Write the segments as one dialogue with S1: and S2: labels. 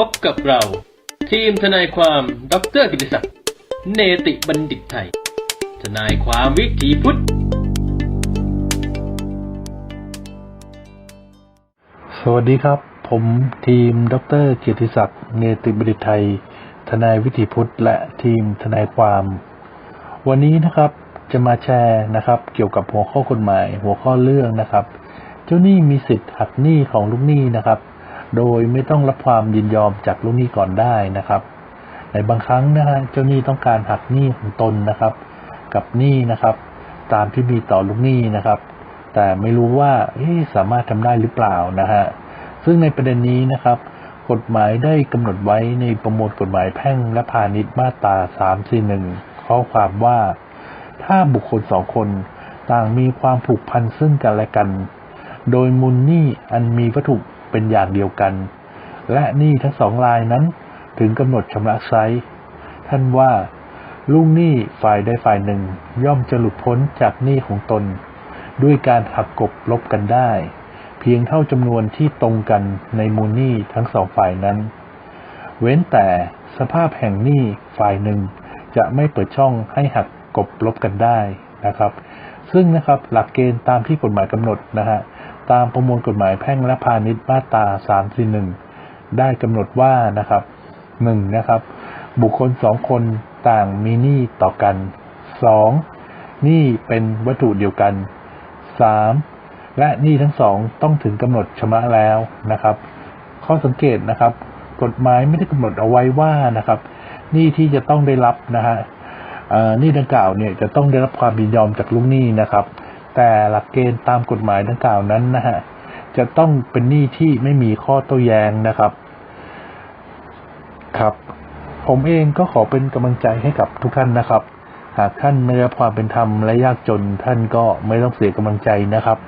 S1: พบกับเรา ทีมทนายความดรกิติศักดิ์เนติบัณฑิตไทย ทนายความวิถีพุทธ
S2: สวัสดีครับ ผมทีมดรเกียรติศักดิ์เนติบัณฑิตไทย ทนายวิถีพุทธ และทีมทนายความ วันนี้นะครับจะมาแชร์นะครับ เกี่ยวกับหัวข้อกฎหมาย หัวข้อเรื่องนะครับ เจ้าหนี้มีสิทธิ์หักหนี้ของลูกหนี้นะครับ โดยไม่ต้องรับความยินยอมจากลูกหนี้ก่อนได้นะครับ ในบางครั้งนะฮะเจ้าหนี้ต้องการหักหนี้ของตนนะครับ กับหนี้นะครับ ตามที่มีต่อลูกหนี้นะครับ แต่ไม่รู้ว่าสามารถทำได้หรือเปล่านะฮะซึ่งในประเด็นนี้นะครับ กฎหมายได้กำหนดไว้ในประมวลกฎหมายแพ่งและพาณิชย์มาตรา341ข้อความว่า ถ้าบุคคลสองคนต่างมีความผูกพันซึ่งกันและกัน โดยมูลหนี้อันมีวัตถุ เป็นอย่างเดียวกัน และหนี้ทั้งสองรายนั้นถึงกำหนดชำระไซท่านว่าลูกหนี้ฝ่ายใดฝ่ายหนึ่งย่อมจะหลุดพ้นจากหนี้ของตน ด้วยการหักกบลบกันได้ เพียงเท่าจำนวนที่ตรงกันในมูลหนี้ทั้งสองฝ่ายนั้น เว้นแต่สภาพแห่งหนี้ฝ่ายหนึ่งจะไม่เปิดช่องให้หักกบลบกันได้นะครับ ซึ่งนะครับหลักเกณฑ์ตามที่กฎหมายกำหนดนะฮะ ตามประมวลกฎหมายแพ่งและพาณิชย์มาตรา341 ได้กำหนดว่านะครับหนึ่งนะครับ บุคคลสองคนต่างมีหนี้ต่อกันสองหนี้เป็นวัตถุเดียวกันสามและหนี้ทั้งสองต้องถึงกำหนดชำระแล้วนะครับ ข้อสังเกตนะครับ กฎหมายไม่ได้กำหนดเอาไว้ว่านะครับหนี้ที่จะต้องได้รับนะฮะหนี้ดังกล่าวเนี่ยจะต้องได้รับความยินยอมจากลูกหนี้นะครับ แต่หลักเกณฑ์ตามกฎหมายดังกล่าวนั้นนะฮะจะต้องเป็นหนี้ที่ไม่มีข้อโต้แย้งนะครับ ครับ ผมเองก็ขอเป็นกำลังใจให้กับทุกท่านนะครับ หากท่านไม่ได้รับความเป็นธรรมและยากจนท่านก็ไม่ต้องเสียกำลังใจนะครับ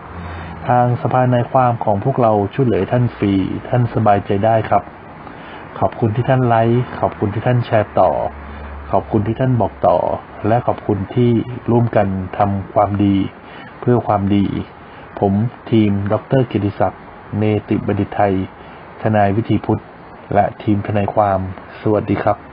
S2: ทางสภาในความของพวกเราช่วยเหลือท่านฟรีท่านสบายใจได้ครับ ขอบคุณที่ท่านไลค์ขอบคุณที่ท่านแชร์ต่อ ขอบคุณที่ท่านบอกต่อ และขอบคุณที่ร่วมกันทำความดี พื่อความดี ผมทีม ดรกิติศักดิ์ เนติบัณฑิตไทย ทนายวิธีพุทธ และทีมทนายความ สวัสดีครับ